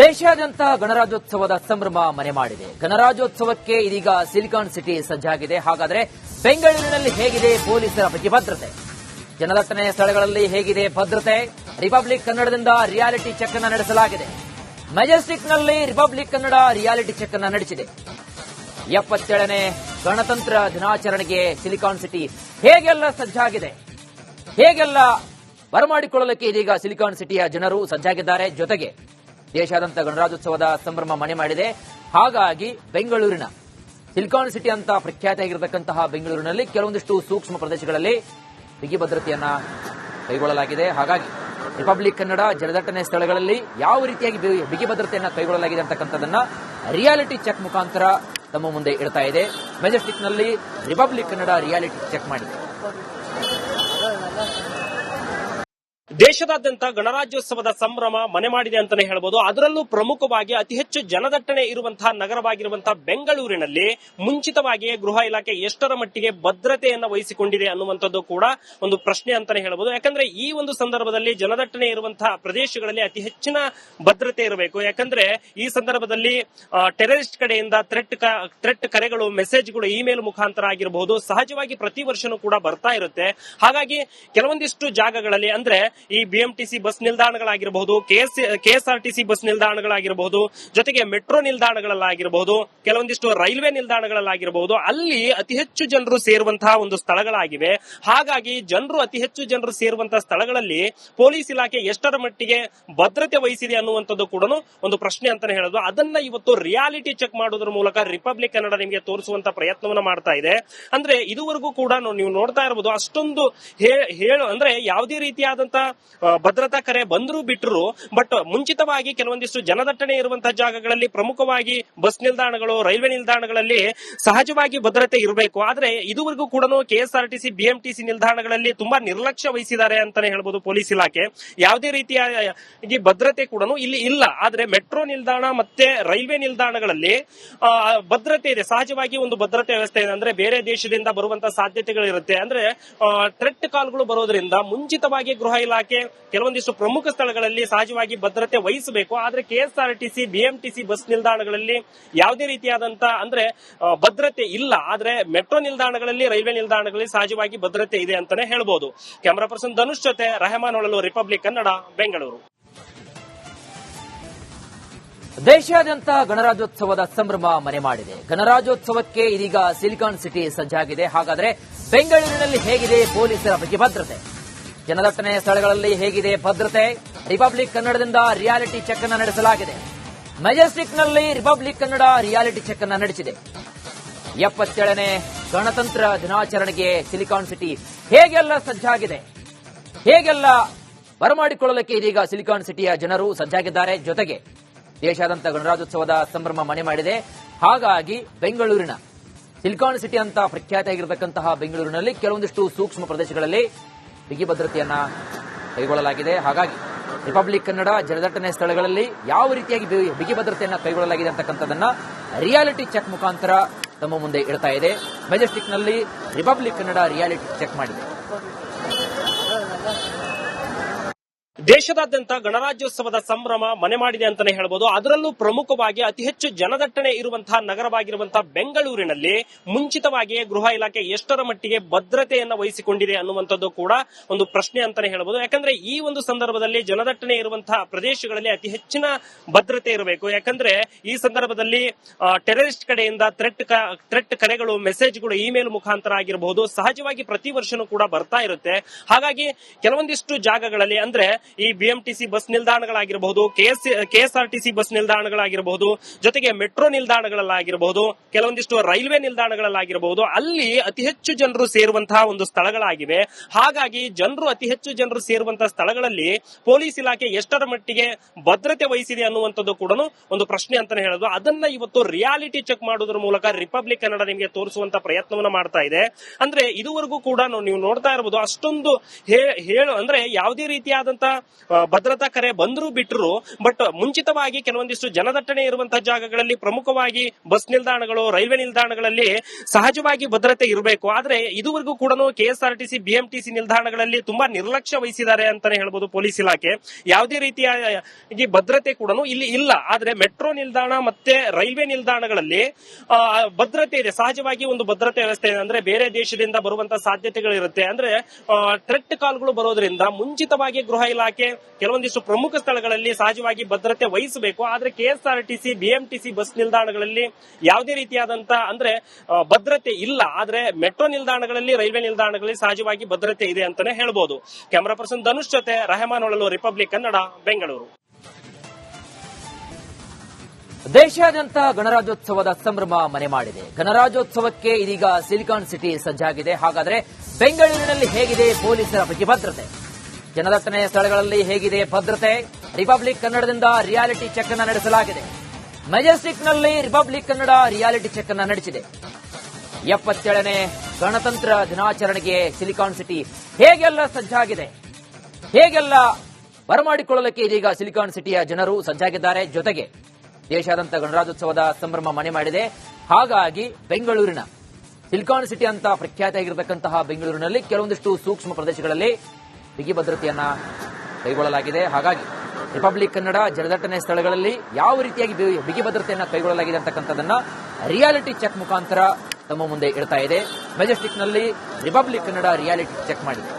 ದೇಶಾದ್ಯಂತ ಗಣರಾಜ್ಯೋತ್ಸವದ ಸಂಭ್ರಮ ಮನೆ ಮಾಡಿದೆ. ಗಣರಾಜ್ಯೋತ್ಸವಕ್ಕೆ ಇದೀಗ ಸಿಲಿಕಾನ್ ಸಿಟಿ ಸಜ್ಜಾಗಿದೆ. ಹಾಗಾದರೆ ಬೆಂಗಳೂರಿನಲ್ಲಿ ಹೇಗಿದೆ ಪೊಲೀಸರ ಭದ್ರತೆ ಜನದಟ್ಟಣೆಯ ಸ್ಥಳಗಳಲ್ಲಿ ಹೇಗಿದೆ ಭದ್ರತೆ? ರಿಪಬ್ಲಿಕ್ ಕನ್ನಡದಿಂದ ರಿಯಾಲಿಟಿ ಚೆಕ್ ಅನ್ನು ನಡೆಸಲಾಗಿದೆ. ಮೆಜೆಸ್ಟಿಕ್ನಲ್ಲಿ ರಿಪಬ್ಲಿಕ್ ಕನ್ನಡ ರಿಯಾಲಿಟಿ ಚೆಕ್ ಅನ್ನು ನಡೆಸಿದೆ. ಎಪ್ಪತ್ತೇಳನೇ ಗಣತಂತ್ರ ದಿನಾಚರಣೆಗೆ ಸಿಲಿಕಾನ್ ಸಿಟಿ ಹೇಗೆಲ್ಲ ಸಜ್ಜಾಗಿದೆ? ಹೇಗೆಲ್ಲ ಬರಮಾಡಿಕೊಳ್ಳಲಿಕ್ಕೆ ಇದೀಗ ಸಿಲಿಕಾನ್ ಸಿಟಿಯ ಜನರು ಸಜ್ಜಾಗಿದ್ದಾರೆ? ಜೊತೆಗೆ ದೇಶಾದ್ಯಂತ ಗಣರಾಜ್ಯೋತ್ಸವದ ಸಂಭ್ರಮ ಮನೆ ಮಾಡಿದೆ. ಹಾಗಾಗಿ ಬೆಂಗಳೂರಿನ ಸಿಲಿಕಾನ್ ಸಿಟಿ ಅಂತ ಪ್ರಖ್ಯಾತಿಯಾಗಿರತಕ್ಕಂತಹ ಬೆಂಗಳೂರಿನಲ್ಲಿ ಕೆಲವೊಂದಿಷ್ಟು ಸೂಕ್ಷ್ಮ ಪ್ರದೇಶಗಳಲ್ಲಿ ಬಿಗಿ ಭದ್ರತೆಯನ್ನ ಕೈಗೊಳ್ಳಲಾಗಿದೆ. ಹಾಗಾಗಿ ರಿಪಬ್ಲಿಕ್ ಕನ್ನಡ ಜನದಟ್ಟಣೆ ಸ್ಥಳಗಳಲ್ಲಿ ಯಾವ ರೀತಿಯಾಗಿ ಬಿಗಿ ಭದ್ರತೆಯನ್ನ ಕೈಗೊಳ್ಳಲಾಗಿದೆ ಅಂತಕ್ಕಂಥದ್ದನ್ನ ರಿಯಾಲಿಟಿ ಚೆಕ್ ಮುಖಾಂತರ ತಮ್ಮ ಮುಂದೆ ಇಡ್ತಾ ಇದೆ. ಮೆಜೆಸ್ಟಿಕ್ನಲ್ಲಿ ರಿಪಬ್ಲಿಕ್ ಕನ್ನಡ ರಿಯಾಲಿಟಿ ಚೆಕ್ ಮಾಡಿದೆ. ದೇಶದಾದ್ಯಂತ ಗಣರಾಜ್ಯೋತ್ಸವದ ಸಂಭ್ರಮ ಮನೆ ಮಾಡಿದೆ ಅಂತಾನೆ ಹೇಳ್ಬೋದು. ಅದರಲ್ಲೂ ಪ್ರಮುಖವಾಗಿ ಅತಿ ಹೆಚ್ಚು ಜನದಟ್ಟಣೆ ಇರುವಂತಹ ನಗರವಾಗಿರುವಂತಹ ಬೆಂಗಳೂರಿನಲ್ಲಿ ಮುಂಚಿತವಾಗಿಯೇ ಗೃಹ ಇಲಾಖೆ ಎಷ್ಟರ ಮಟ್ಟಿಗೆ ಭದ್ರತೆಯನ್ನು ವಹಿಸಿಕೊಂಡಿದೆ ಅನ್ನುವಂಥದ್ದು ಕೂಡ ಒಂದು ಪ್ರಶ್ನೆ ಅಂತಾನೆ ಹೇಳಬಹುದು ಯಾಕಂದ್ರೆ ಈ ಒಂದು ಸಂದರ್ಭದಲ್ಲಿ ಜನದಟ್ಟಣೆ ಇರುವಂತಹ ಪ್ರದೇಶಗಳಲ್ಲಿ ಅತಿ ಹೆಚ್ಚಿನ ಭದ್ರತೆ ಇರಬೇಕು. ಯಾಕಂದ್ರೆ ಈ ಸಂದರ್ಭದಲ್ಲಿ ಟೆರರಿಸ್ಟ್ ಕಡೆಯಿಂದ ಥ್ರೆಟ್ ಥ್ರೆಟ್ ಕರೆಗಳು, ಮೆಸೇಜ್ಗಳು, ಇಮೇಲ್ ಮುಖಾಂತರ ಆಗಿರಬಹುದು ಸಹಜವಾಗಿ ಪ್ರತಿ ವರ್ಷನೂ ಕೂಡ ಬರ್ತಾ ಇರುತ್ತೆ. ಹಾಗಾಗಿ ಕೆಲವೊಂದಿಷ್ಟು ಜಾಗಗಳಲ್ಲಿ ಅಂದ್ರೆ ಈ ಬಿಎಂಟಿಸಿ ಬಸ್ ನಿಲ್ದಾಣಗಳಾಗಿರಬಹುದು ಕೆಎಸ್ ಕೆಎಸ್ಆರ್ಟಿಸಿ ಬಸ್ ನಿಲ್ದಾಣಗಳಾಗಿರಬಹುದು ಜೊತೆಗೆ ಮೆಟ್ರೋ ನಿಲ್ದಾಣಗಳಲ್ಲಾಗಿರಬಹುದು ಕೆಲವೊಂದಿಷ್ಟು ರೈಲ್ವೆ ನಿಲ್ದಾಣಗಳಲ್ಲಾಗಿರಬಹುದು ಅಲ್ಲಿ ಅತಿ ಹೆಚ್ಚು ಜನರು ಸೇರುವಂತಹ ಒಂದು ಸ್ಥಳಗಳಾಗಿವೆ. ಹಾಗಾಗಿ ಜನರು ಅತಿ ಹೆಚ್ಚು ಜನರು ಸೇರುವಂತಹ ಸ್ಥಳಗಳಲ್ಲಿ ಪೊಲೀಸ್ ಇಲಾಖೆ ಎಷ್ಟರ ಮಟ್ಟಿಗೆ ಭದ್ರತೆ ವಹಿಸಿದೆ ಅನ್ನುವಂಥದ್ದು ಕೂಡ ಒಂದು ಪ್ರಶ್ನೆ ಅಂತಾನೆ ಹೇಳೋದು. ಅದನ್ನ ಇವತ್ತು ರಿಯಾಲಿಟಿ ಚೆಕ್ ಮಾಡೋದ್ರ ಮೂಲಕ ರಿಪಬ್ಲಿಕ್ ಕನ್ನಡ ನಿಮಗೆ ತೋರಿಸುವಂತ ಪ್ರಯತ್ನವನ್ನ ಮಾಡ್ತಾ ಇದೆ. ಅಂದ್ರೆ ಇದುವರೆಗೂ ಕೂಡ ನೀವು ನೋಡ್ತಾ ಇರಬಹುದು ಅಷ್ಟೊಂದು ಹೇಳು ಅಂದ್ರೆ ಯಾವುದೇ ರೀತಿಯಾದಂತ ಆ, ಭದ್ರತಾ ಕರೆ ಬಂದ್ರು ಬಿಟ್ರು, ಬಟ್ ಮುಂಚಿತವಾಗಿ ಕೆಲವೊಂದಿಷ್ಟು ಜನದಟ್ಟಣೆ ಇರುವಂತಹ ಜಾಗಗಳಲ್ಲಿ ಪ್ರಮುಖವಾಗಿ ಬಸ್ ನಿಲ್ದಾಣಗಳು, ರೈಲ್ವೆ ನಿಲ್ದಾಣಗಳಲ್ಲಿ ಸಹಜವಾಗಿ ಭದ್ರತೆ ಇರಬೇಕು. ಆದ್ರೆ ಇದುವರೆಗೂ ಕೂಡ ಕೆಎಸ್ಆರ್ಟಿಸಿ, ಬಿಎಂಟಿಸಿ ನಿಲ್ದಾಣಗಳಲ್ಲಿ ತುಂಬಾ ನಿರ್ಲಕ್ಷ್ಯ ವಹಿಸಿದ್ದಾರೆ ಅಂತಾನೆ ಹೇಳ್ಬೋದು ಪೊಲೀಸ್ ಇಲಾಖೆ. ಯಾವುದೇ ರೀತಿಯ ಭದ್ರತೆ ಕೂಡ ಇಲ್ಲಿ ಇಲ್ಲ. ಆದ್ರೆ ಮೆಟ್ರೋ ನಿಲ್ದಾಣ ಮತ್ತೆ ರೈಲ್ವೆ ನಿಲ್ದಾಣಗಳಲ್ಲಿ ಭದ್ರತೆ ಇದೆ. ಸಹಜವಾಗಿ ಒಂದು ಭದ್ರತೆ ವ್ಯವಸ್ಥೆ ಇದೆ. ಅಂದ್ರೆ ಬೇರೆ ದೇಶದಿಂದ ಬರುವಂತಹ ಸಾಧ್ಯತೆಗಳಿರುತ್ತೆ. ಅಂದ್ರೆ ಥ್ರೆಟ್ ಕಾಲ್ಗಳು ಬರೋದ್ರಿಂದ ಮುಂಚಿತವಾಗಿ ಗೃಹ ಇಲಾಖೆ ಕೆಲವೊಂದಿಷ್ಟು ಪ್ರಮುಖ ಸ್ಥಳಗಳಲ್ಲಿ ಸಹಜವಾಗಿ ಭದ್ರತೆ ವಹಿಸಬೇಕು. ಆದ್ರೆ ಕೆಎಸ್ಆರ್ಟಿಸಿ ಬಿಎಂಟಿಸಿ ಬಸ್ ನಿಲ್ದಾಣಗಳಲ್ಲಿ ಯಾವುದೇ ರೀತಿಯಾದಂತಹ ಅಂದ್ರೆ ಭದ್ರತೆ ಇಲ್ಲ. ಆದ್ರೆ ಮೆಟ್ರೋ ನಿಲ್ದಾಣಗಳಲ್ಲಿ, ರೈಲ್ವೆ ನಿಲ್ದಾಣಗಳಲ್ಲಿ ಸಹಜವಾಗಿ ಭದ್ರತೆ ಇದೆ ಅಂತಾನೆ ಹೇಳ್ಬೋದು. ಕ್ಯಾಮರಾ ಪರ್ಸನ್ ಧನುಷ್ ಜೊತೆ ರೆಹಮಾನ್ ಹೊಳಲು ರಿಪಬ್ಲಿಕ್ ಕನ್ನಡ ಬೆಂಗಳೂರು ದೇಶಾದ್ಯಂತ ಗಣರಾಜ್ಯೋತ್ಸವದ ಸಂಭ್ರಮ ಮನೆ ಮಾಡಿದೆ. ಗಣರಾಜ್ಯೋತ್ಸವಕ್ಕೆ ಇದೀಗ ಸಿಲಿಕಾನ್ ಸಿಟಿ ಸಜ್ಜಾಗಿದೆ. ಹಾಗಾದ್ರೆ ಬೆಂಗಳೂರಿನಲ್ಲಿ ಹೇಗಿದೆ ಪೊಲೀಸರ ಬಗ್ಗೆ ಭದ್ರತೆ? ಜನದಟ್ಟಣೆ ಸ್ಥಳಗಳಲ್ಲಿ ಹೇಗಿದೆ ಭದ್ರತೆ? ರಿಪಬ್ಲಿಕ್ ಕನ್ನಡದಿಂದ ರಿಯಾಲಿಟಿ ಚೆಕ್ ಅನ್ನ ನಡೆಸಲಾಗಿದೆ. ಮೆಜೆಸ್ಟಿಕ್ನಲ್ಲಿ ರಿಪಬ್ಲಿಕ್ ಕನ್ನಡ ರಿಯಾಲಿಟಿ ಚೆಕ್ ಅನ್ನ ನಡೆಸಿದೆ. ಎಪ್ಪತ್ತೇಳನೇ ಗಣತಂತ್ರ ದಿನಾಚರಣೆಗೆ ಸಿಲಿಕಾನ್ ಸಿಟಿ ಹೇಗೆಲ್ಲ ಸಜ್ಜಾಗಿದೆ? ಹೇಗೆಲ್ಲ ಬರಮಾಡಿಕೊಳ್ಳಲಿಕ್ಕೆ ಇದೀಗ ಸಿಲಿಕಾನ್ ಸಿಟಿಯ ಜನರು ಸಜ್ಜಾಗಿದ್ದಾರೆ? ಜೊತೆಗೆ ದೇಶಾದ್ಯಂತ ಗಣರಾಜ್ಯೋತ್ಸವದ ಸಂಭ್ರಮ ಮನೆ ಮಾಡಿದೆ. ಹಾಗಾಗಿ ಬೆಂಗಳೂರಿನ ಸಿಲಿಕಾನ್ ಸಿಟಿ ಅಂತ ಪ್ರಖ್ಯಾತಿಯಾಗಿರತಕ್ಕಂತಹ ಬೆಂಗಳೂರಿನಲ್ಲಿ ಕೆಲವೊಂದಿಷ್ಟು ಸೂಕ್ಷ್ಮ ಪ್ರದೇಶಗಳಲ್ಲಿ ಬಿಗಿ ಭದ್ರತೆಯನ್ನ ಕೈಗೊಳ್ಳಲಾಗಿದೆ. ಹಾಗಾಗಿ ರಿಪಬ್ಲಿಕ್ ಕನ್ನಡ ಜನದಟ್ಟಣೆ ಸ್ಥಳಗಳಲ್ಲಿ ಯಾವ ರೀತಿಯಾಗಿ ಬಿಗಿ ಭದ್ರತೆಯನ್ನ ಕೈಗೊಳ್ಳಲಾಗಿದೆ ಅಂತಕ್ಕಂಥದ್ದನ್ನ ರಿಯಾಲಿಟಿ ಚೆಕ್ ಮುಖಾಂತರ ತಮ್ಮ ಮುಂದೆ ಇಡ್ತಾ ಇದೆ. ಮೆಜೆಸ್ಟಿಕ್ನಲ್ಲಿ ರಿಪಬ್ಲಿಕ್ ಕನ್ನಡ ರಿಯಾಲಿಟಿ ಚೆಕ್ ಮಾಡಿದೆ. ದೇಶದಾದ್ಯಂತ ಗಣರಾಜ್ಯೋತ್ಸವದ ಸಂಭ್ರಮ ಮನೆ ಮಾಡಿದೆ ಅಂತಾನೆ ಹೇಳ್ಬೋದು. ಅದರಲ್ಲೂ ಪ್ರಮುಖವಾಗಿ ಅತಿ ಹೆಚ್ಚು ಜನದಟ್ಟಣೆ ಇರುವಂತಹ ನಗರವಾಗಿರುವಂತಹ ಬೆಂಗಳೂರಿನಲ್ಲಿ ಮುಂಚಿತವಾಗಿಯೇ ಗೃಹ ಇಲಾಖೆ ಎಷ್ಟರ ಮಟ್ಟಿಗೆ ಭದ್ರತೆಯನ್ನು ವಹಿಸಿಕೊಂಡಿದೆ ಅನ್ನುವಂಥದ್ದು ಕೂಡ ಒಂದು ಪ್ರಶ್ನೆ ಅಂತಾನೆ ಹೇಳ್ಬೋದು. ಯಾಕಂದ್ರೆ ಈ ಒಂದು ಸಂದರ್ಭದಲ್ಲಿ ಜನದಟ್ಟಣೆ ಇರುವಂತಹ ಪ್ರದೇಶಗಳಲ್ಲಿ ಅತಿ ಹೆಚ್ಚಿನ ಭದ್ರತೆ ಇರಬೇಕು. ಯಾಕಂದ್ರೆ ಈ ಸಂದರ್ಭದಲ್ಲಿ ಟೆರರಿಸ್ಟ್ ಕಡೆಯಿಂದ ಥ್ರೆಟ್ ಥ್ರೆಟ್ ಕರೆಗಳು, ಮೆಸೇಜ್ಗಳು, ಇಮೇಲ್ ಮುಖಾಂತರ ಆಗಿರಬಹುದು. ಸಹಜವಾಗಿ ಪ್ರತಿ ವರ್ಷನೂ ಕೂಡ ಬರ್ತಾ ಇರುತ್ತೆ. ಹಾಗಾಗಿ ಕೆಲವೊಂದಿಷ್ಟು ಜಾಗಗಳಲ್ಲಿ ಅಂದ್ರೆ ಈ ಬಿಎಂಟಿಸಿ ಬಸ್ ನಿಲ್ದಾಣಗಳಾಗಿರಬಹುದು ಕೆಎಸ್ ಕೆಎಸ್ಆರ್ಟಿಸಿ ಬಸ್ ನಿಲ್ದಾಣಗಳಾಗಿರಬಹುದು ಜೊತೆಗೆ ಮೆಟ್ರೋ ನಿಲ್ದಾಣಗಳಲ್ಲಾಗಿರಬಹುದು ಕೆಲವೊಂದಿಷ್ಟು ರೈಲ್ವೆ ನಿಲ್ದಾಣಗಳಲ್ಲಾಗಿರಬಹುದು ಅಲ್ಲಿ ಅತಿ ಹೆಚ್ಚು ಜನರು ಸೇರುವಂತಹ ಒಂದು ಸ್ಥಳಗಳಾಗಿವೆ. ಹಾಗಾಗಿ ಜನರು ಅತಿ ಹೆಚ್ಚು ಜನರು ಸೇರುವಂತಹ ಸ್ಥಳಗಳಲ್ಲಿ ಪೊಲೀಸ್ ಇಲಾಖೆ ಎಷ್ಟರ ಮಟ್ಟಿಗೆ ಭದ್ರತೆ ವಹಿಸಿದೆ ಅನ್ನುವಂಥದ್ದು ಕೂಡ ಒಂದು ಪ್ರಶ್ನೆ ಅಂತಾನೆ ಹೇಳೋದು. ಅದನ್ನ ಇವತ್ತು ರಿಯಾಲಿಟಿ ಚೆಕ್ ಮಾಡೋದ್ರ ಮೂಲಕ ರಿಪಬ್ಲಿಕ್ ಕನ್ನಡ ನಿಮಗೆ ತೋರಿಸುವಂತ ಪ್ರಯತ್ನವನ್ನ ಮಾಡ್ತಾ ಇದೆ. ಅಂದ್ರೆ ಇದುವರೆಗೂ ಕೂಡ ನೀವು ನೋಡ್ತಾ ಇರಬಹುದು ಅಷ್ಟೊಂದು ಹೇಳು ಅಂದ್ರೆ ಯಾವುದೇ ರೀತಿಯಾದಂತ ಆ, ಭದ್ರತಾ ಕರೆ ಬಂದರೂ ಬಿಟ್ಟರು ಬಟ್ ಮುಂಚಿತವಾಗಿ ಕೆಲವೊಂದಿಷ್ಟು ಜನದಟ್ಟಣೆ ಇರುವಂತಹ ಜಾಗಗಳಲ್ಲಿ ಪ್ರಮುಖವಾಗಿ ಬಸ್ ನಿಲ್ದಾಣಗಳು, ರೈಲ್ವೆ ನಿಲ್ದಾಣಗಳಲ್ಲಿ ಸಹಜವಾಗಿ ಭದ್ರತೆ ಇರಬೇಕು. ಆದ್ರೆ ಇದುವರೆಗೂ ಕೂಡ ಕೆಎಸ್ಆರ್ಟಿಸಿ, ಬಿಎಂಟಿಸಿ ನಿಲ್ದಾಣಗಳಲ್ಲಿ ತುಂಬಾ ನಿರ್ಲಕ್ಷ್ಯ ವಹಿಸಿದ್ದಾರೆ ಅಂತಾನೆ ಹೇಳ್ಬೋದು ಪೊಲೀಸ್ ಇಲಾಖೆ. ಯಾವುದೇ ರೀತಿಯ ಭದ್ರತೆ ಕೂಡ ಇಲ್ಲಿ ಇಲ್ಲ. ಆದ್ರೆ ಮೆಟ್ರೋ ನಿಲ್ದಾಣ ಮತ್ತೆ ರೈಲ್ವೆ ನಿಲ್ದಾಣಗಳಲ್ಲಿ ಭದ್ರತೆ ಇದೆ. ಸಹಜವಾಗಿ ಒಂದು ಭದ್ರತೆ ವ್ಯವಸ್ಥೆ ಇದೆ. ಅಂದ್ರೆ ಬೇರೆ ದೇಶದಿಂದ ಬರುವಂತಹ ಸಾಧ್ಯತೆಗಳಿರುತ್ತೆ. ಅಂದ್ರೆ ಟ್ರೆಟ್ ಕಾಲ್ಗಳು ಬರೋದ್ರಿಂದ ಮುಂಚಿತವಾಗಿ ಗೃಹ ಇಲಾಖೆ ಕೆಲವೊಂದಿಷ್ಟು ಪ್ರಮುಖ ಸ್ಥಳಗಳಲ್ಲಿ ಸಹಜವಾಗಿ ಭದ್ರತೆ ವಹಿಸಬೇಕು. ಆದ್ರೆ ಕೆಎಸ್ಆರ್ಟಿಸಿ, ಬಿಎಂಟಿಸಿ ಬಸ್ ನಿಲ್ದಾಣಗಳಲ್ಲಿ ಯಾವುದೇ ರೀತಿಯಾದಂತ ಅಂದ್ರೆ ಭದ್ರತೆ ಇಲ್ಲ. ಆದ್ರೆ ಮೆಟ್ರೋ ನಿಲ್ದಾಣಗಳಲ್ಲಿ, ರೈಲ್ವೆ ನಿಲ್ದಾಣಗಳಲ್ಲಿ ಸಹಜವಾಗಿ ಭದ್ರತೆ ಇದೆ ಅಂತಾನೆ ಹೇಳ್ಬೋದು. ಕ್ಯಾಮರಾ ಪರ್ಸನ್ ಧನುಷ್ ಜೊತೆ ರೆಹಮಾನ್ ಒಳಲು ರಿಪಬ್ಲಿಕ್ ಕನ್ನಡ, ಬೆಂಗಳೂರು. ದೇಶಾದ್ಯಂತ ಗಣರಾಜ್ಯೋತ್ಸವದ ಸಂಭ್ರಮ ಮನೆ ಮಾಡಿದೆ. ಗಣರಾಜ್ಯೋತ್ಸವಕ್ಕೆ ಇದೀಗ ಸಿಲಿಕಾನ್ ಸಿಟಿ ಸಜ್ಜಾಗಿದೆ. ಹಾಗಾದ್ರೆ ಬೆಂಗಳೂರಿನಲ್ಲಿ ಹೇಗಿದೆ ಪೊಲೀಸರ ಬಗ್ಗೆ ಭದ್ರತೆ? ಜನದಟ್ಟಣೆ ಸ್ಥಳಗಳಲ್ಲಿ ಹೇಗಿದೆ ಭದ್ರತೆ? ರಿಪಬ್ಲಿಕ್ ಕನ್ನಡದಿಂದ ರಿಯಾಲಿಟಿ ಚೆಕ್ ಅನ್ನು ನಡೆಸಲಾಗಿದೆ. ಮೆಜೆಸ್ಟಿಕ್ನಲ್ಲಿ ರಿಪಬ್ಲಿಕ್ ಕನ್ನಡ ರಿಯಾಲಿಟಿ ಚೆಕ್ ಅನ್ನು ನಡೆಸಿದೆ. ಎಪ್ಪತ್ತೇಳನೇ ಗಣತಂತ್ರ ದಿನಾಚರಣೆಗೆ ಸಿಲಿಕಾನ್ ಸಿಟಿ ಹೇಗೆಲ್ಲ ಸಜ್ಜಾಗಿದೆ? ಹೇಗೆಲ್ಲ ಬರಮಾಡಿಕೊಳ್ಳಲಿಕ್ಕೆ ಇದೀಗ ಸಿಲಿಕಾನ್ ಸಿಟಿಯ ಜನರು ಸಜ್ಜಾಗಿದ್ದಾರೆ? ಜೊತೆಗೆ ದೇಶಾದ್ಯಂತ ಗಣರಾಜ್ಯೋತ್ಸವದ ಸಂಭ್ರಮ ಮನೆ ಮಾಡಿದೆ. ಹಾಗಾಗಿ ಬೆಂಗಳೂರಿನ ಸಿಲಿಕಾನ್ ಸಿಟಿ ಅಂತ ಪ್ರಖ್ಯಾತಿಯಾಗಿರತಕ್ಕಂತಹ ಬೆಂಗಳೂರಿನಲ್ಲಿ ಕೆಲವೊಂದಿಷ್ಟು ಸೂಕ್ಷ್ಮ ಪ್ರದೇಶಗಳಲ್ಲಿ ಬಿಗಿ ಭದ್ರತೆಯನ್ನ ಕೈಗೊಳ್ಳಲಾಗಿದೆ. ಹಾಗಾಗಿ ರಿಪಬ್ಲಿಕ್ ಕನ್ನಡ ಜನದಟ್ಟಣೆ ಸ್ಥಳಗಳಲ್ಲಿ ಯಾವ ರೀತಿಯಾಗಿ ಬಿಗಿ ಭದ್ರತೆಯನ್ನ ಕೈಗೊಳ್ಳಲಾಗಿದೆ ಅಂತಕ್ಕಂಥದ್ದನ್ನ ರಿಯಾಲಿಟಿ ಚೆಕ್ ಮುಖಾಂತರ ತಮ್ಮ ಮುಂದೆ ಇಡ್ತಾ ಇದೆ. ಮೆಜೆಸ್ಟಿಕ್ನಲ್ಲಿ ರಿಪಬ್ಲಿಕ್ ಕನ್ನಡ ರಿಯಾಲಿಟಿ ಚೆಕ್ ಮಾಡಿದೆ.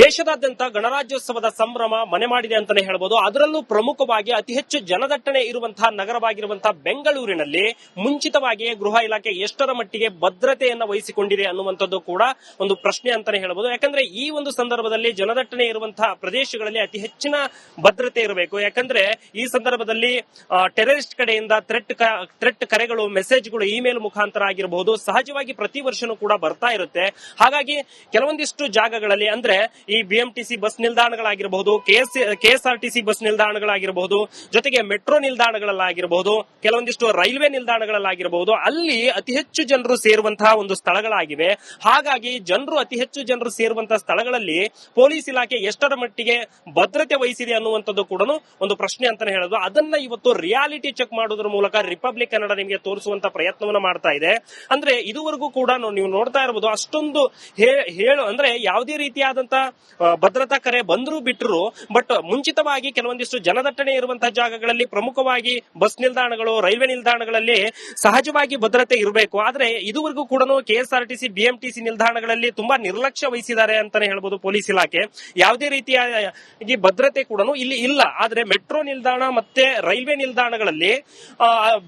ದೇಶದಾದ್ಯಂತ ಗಣರಾಜ್ಯೋತ್ಸವದ ಸಂಭ್ರಮ ಮನೆ ಮಾಡಿದೆ ಅಂತಾನೆ ಹೇಳ್ಬೋದು. ಅದರಲ್ಲೂ ಪ್ರಮುಖವಾಗಿ ಅತಿ ಹೆಚ್ಚು ಜನದಟ್ಟಣೆ ಇರುವಂತಹ ನಗರವಾಗಿರುವಂತಹ ಬೆಂಗಳೂರಿನಲ್ಲಿ ಮುಂಚಿತವಾಗಿಯೇ ಗೃಹ ಇಲಾಖೆ ಎಷ್ಟರ ಮಟ್ಟಿಗೆ ಭದ್ರತೆಯನ್ನು ವಹಿಸಿಕೊಂಡಿದೆ ಅನ್ನುವಂಥದ್ದು ಕೂಡ ಒಂದು ಪ್ರಶ್ನೆ ಅಂತಾನೆ ಹೇಳ್ಬೋದು. ಯಾಕಂದ್ರೆ ಈ ಒಂದು ಸಂದರ್ಭದಲ್ಲಿ ಜನದಟ್ಟಣೆ ಇರುವಂತಹ ಪ್ರದೇಶಗಳಲ್ಲಿ ಅತಿ ಹೆಚ್ಚಿನ ಭದ್ರತೆ ಇರಬೇಕು. ಯಾಕಂದ್ರೆ ಈ ಸಂದರ್ಭದಲ್ಲಿ ಟೆರರಿಸ್ಟ್ ಕಡೆಯಿಂದ ಥ್ರೆಟ್ ಥ್ರೆಟ್ ಕರೆಗಳು, ಮೆಸೇಜ್ಗಳು, ಇಮೇಲ್ ಮುಖಾಂತರ ಆಗಿರಬಹುದು ಸಹಜವಾಗಿ ಪ್ರತಿ ವರ್ಷನೂ ಕೂಡ ಬರ್ತಾ ಇರುತ್ತೆ. ಹಾಗಾಗಿ ಕೆಲವೊಂದಿಷ್ಟು ಜಾಗಗಳಲ್ಲಿ ಅಂದ್ರೆ ಈ ಬಿಎಂಟಿಸಿ ಬಸ್ ನಿಲ್ದಾಣಗಳಾಗಿರಬಹುದು ಕೆಎಸ್ ಕೆಎಸ್ಆರ್ಟಿಸಿ ಬಸ್ ನಿಲ್ದಾಣಗಳಾಗಿರಬಹುದು ಜೊತೆಗೆ ಮೆಟ್ರೋ ನಿಲ್ದಾಣಗಳಲ್ಲಾಗಿರಬಹುದು ಕೆಲವೊಂದಿಷ್ಟು ರೈಲ್ವೆ ನಿಲ್ದಾಣಗಳಲ್ಲಾಗಿರಬಹುದು ಅಲ್ಲಿ ಅತಿ ಹೆಚ್ಚು ಜನರು ಸೇರುವಂತಹ ಒಂದು ಸ್ಥಳಗಳಾಗಿವೆ. ಹಾಗಾಗಿ ಜನರು ಅತಿ ಹೆಚ್ಚು ಜನರು ಸೇರುವಂತಹ ಸ್ಥಳಗಳಲ್ಲಿ ಪೊಲೀಸ್ ಇಲಾಖೆ ಎಷ್ಟರ ಮಟ್ಟಿಗೆ ಭದ್ರತೆ ವಹಿಸಿದೆ ಅನ್ನುವಂಥದ್ದು ಕೂಡ ಒಂದು ಪ್ರಶ್ನೆ ಅಂತಾನೆ ಹೇಳೋದು. ಅದನ್ನ ಇವತ್ತು ರಿಯಾಲಿಟಿ ಚೆಕ್ ಮಾಡೋದ್ರ ಮೂಲಕ ರಿಪಬ್ಲಿಕ್ ಕನ್ನಡ ನಿಮಗೆ ತೋರಿಸುವಂತ ಪ್ರಯತ್ನವನ್ನ ಮಾಡ್ತಾ ಇದೆ. ಅಂದ್ರೆ ಇದುವರೆಗೂ ಕೂಡ ನೀವು ನೋಡ್ತಾ ಇರಬಹುದು ಅಷ್ಟೊಂದು ಹೇಳು ಅಂದ್ರೆ ಯಾವುದೇ ರೀತಿಯಾದಂತ ಆ, ಭದ್ರತಾ ಕರೆ ಬಂದರೂ ಬಿಟ್ಟರು ಬಟ್ ಮುಂಚಿತವಾಗಿ ಕೆಲವೊಂದಿಷ್ಟು ಜನದಟ್ಟಣೆ ಇರುವಂತಹ ಜಾಗಗಳಲ್ಲಿ ಪ್ರಮುಖವಾಗಿ ಬಸ್ ನಿಲ್ದಾಣಗಳು, ರೈಲ್ವೆ ನಿಲ್ದಾಣಗಳಲ್ಲಿ ಸಹಜವಾಗಿ ಭದ್ರತೆ ಇರಬೇಕು. ಆದ್ರೆ ಇದುವರೆಗೂ ಕೂಡ ಕೆಎಸ್ಆರ್ಟಿಸಿ, ಬಿಎಂಟಿಸಿ ನಿಲ್ದಾಣಗಳಲ್ಲಿ ತುಂಬಾ ನಿರ್ಲಕ್ಷ್ಯ ವಹಿಸಿದ್ದಾರೆ ಅಂತಾನೆ ಹೇಳ್ಬೋದು ಪೊಲೀಸ್ ಇಲಾಖೆ. ಯಾವುದೇ ರೀತಿಯ ಭದ್ರತೆ ಕೂಡ ಇಲ್ಲಿ ಇಲ್ಲ. ಆದ್ರೆ ಮೆಟ್ರೋ ನಿಲ್ದಾಣ ಮತ್ತೆ ರೈಲ್ವೆ ನಿಲ್ದಾಣಗಳಲ್ಲಿ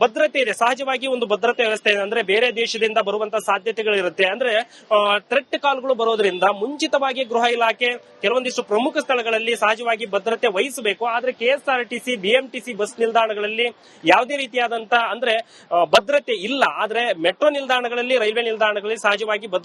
ಭದ್ರತೆ ಇದೆ. ಸಹಜವಾಗಿ ಒಂದು ಭದ್ರತೆ ವ್ಯವಸ್ಥೆ ಇದೆ. ಅಂದ್ರೆ ಬೇರೆ ದೇಶದಿಂದ ಬರುವಂತಹ ಸಾಧ್ಯತೆಗಳಿರುತ್ತೆ. ಅಂದ್ರೆ ಥ್ರೆಟ್ ಕಾಲ್ಗಳು ಬರೋದ್ರಿಂದ ಮುಂಚಿತವಾಗಿ ಗೃಹ ಇಲಾಖೆ ಕೆಲವೊಂದಿಷ್ಟು ಪ್ರಮುಖ ಸ್ಥಳಗಳಲ್ಲಿ ಸಹಜವಾಗಿ ಭದ್ರತೆ ವಹಿಸಬೇಕು. ಆದ್ರೆ ಕೆಎಸ್ಆರ್ಟಿಸಿ, ಬಿಎಂಟಿಸಿ ಬಸ್ ನಿಲ್ದಾಣಗಳಲ್ಲಿ ಯಾವುದೇ ರೀತಿಯಾದಂತಹ, ಅಂದ್ರೆ ಭದ್ರತೆ ಇಲ್ಲ. ಆದ್ರೆ, ಮೆಟ್ರೋ ನಿಲ್ದಾಣಗಳಲ್ಲಿ, ರೈಲ್ವೆ ನಿಲ್ದಾಣಗಳಲ್ಲಿ ಸಹಜವಾಗಿ